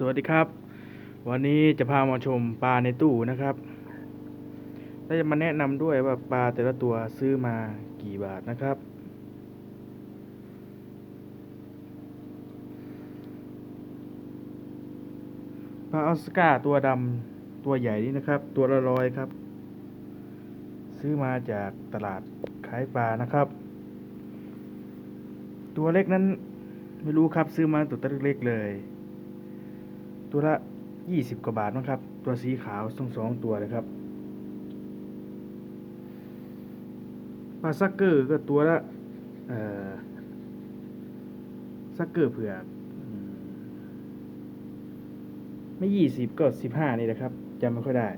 สวัสดีครับ วันนี้จะพามาชมปลาในตู้นะครับและจะมาแนะนำด้วยว่าปลาแต่ละตัวซื้อมากี่บาทนะครับ ปลาออสการ์ตัวดำตัวใหญ่นี่นะครับ ตัวละร้อยครับ ซื้อมาจากตลาดขายปลานะครับ ตัวเล็กนั้นไม่รู้ครับซื้อมาตัวเล็กๆเลย ตัวละยี่สิบกว่าบาทนะครับ ตัวสีขาวสองสองตัวเลยครับปลาซักเกอร์ก็ตัวละเอ่อซักเกอร์เผือกอืมไม่ยี่สิบก็สิบห้านี่แหละครับจำไม่ค่อยได้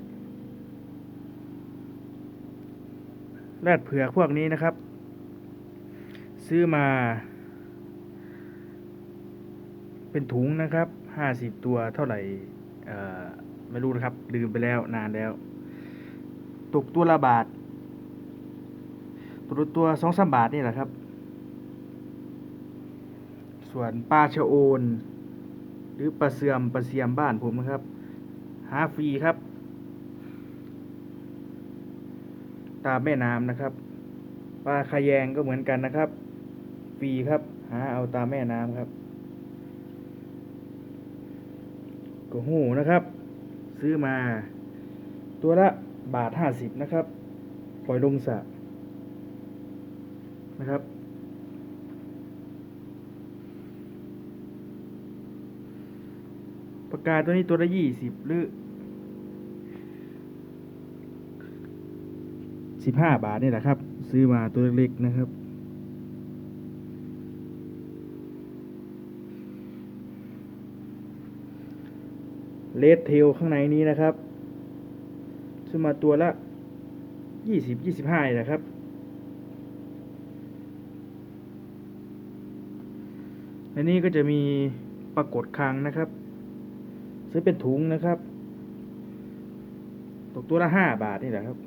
แรดเผือกพวกนี้นะครับ ซื้อมา เป็นถุงนะครับห้าสิบตัวเท่าไหร่เออไม่รู้นะครับ ลืมไปแล้วนานแล้ว ตกตัวละบาท ตัวตัวสองสามบาทนี่แหละครับ ส่วนปลาชะโอน หรือปลาเสื่อมปลาเสียมบ้านผมนะครับ หาฟรีครับ ตามแม่น้ำนะครับปลาคาแยงก็เหมือนกันนะครับ ฟรีครับ หาเอาตามแม่น้ำครับ ก็หูนะครับ ซื้อมา ตัวละบาทห้าสิบนะครับ ปล่อยลงสระนะครับปากกาตัวนี้ตัวละยี่สิบหรือสิบห้าบาทนี่แหละครับ ซื้อมาตัวเล็กๆนะครับ เลดเทลข้างในนี้นะครับ ซื้อมาตัวละยี่สิบยี่สิบห้าแหละครับ อันนี้ก็จะมีปรากฏคางนะครับ ซื้อเป็นถุงนะครับ ตกตัวละห้าบาทนี่แหละครับ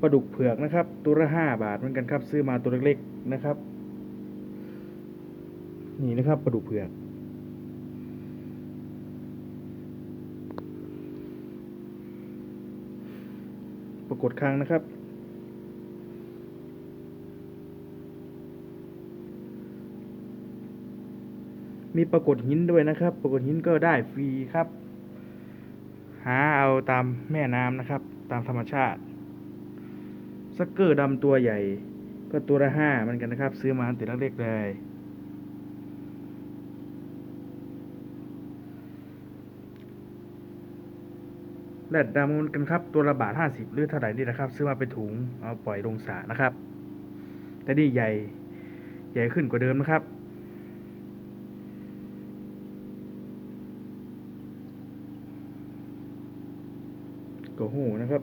ปลาดุกเผือกนะครับ ตัวละห้าบาทเหมือนกันครับ ซื้อมาตัวเล็กๆนะครับ นี่นะครับปลาดุกเผือกปรากฏครั้งนะครับ มีปรากฏหินด้วยนะครับ ปรากฏหินก็ได้ฟรีครับ หาเอาตามแม่น้ำนะครับ ตามธรรมชาติสักเกอร์ดำตัวใหญ่ ก็ตัวละห้ามือนกันนะครับ ซื้อมาตั้งแต่เล็กๆเลย แลดดำกันครับ ตัวละบาทห้าสิบหรือเท่าไหร่นี่นะครับ ซื้อมาเป็นถุงเอาปล่อยลงสระนะครับ แต่นี่ใหญ่ใหญ่ขึ้นกว่าเดิมนะครับ ก็หูนะครับ